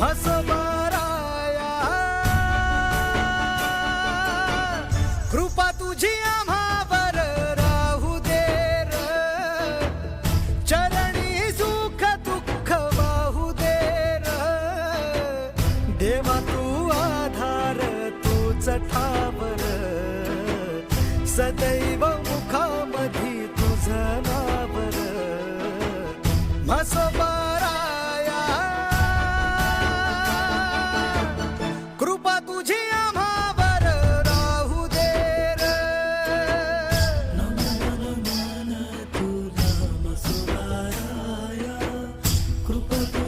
म्हसबाराया कृपा तुझी आम्हावर राहू दे र. सुख दुःख वाहू दे र. देवा आधार तूच ठावर. सदैव मुखामधी तुझ नावर. म्हसबा lucro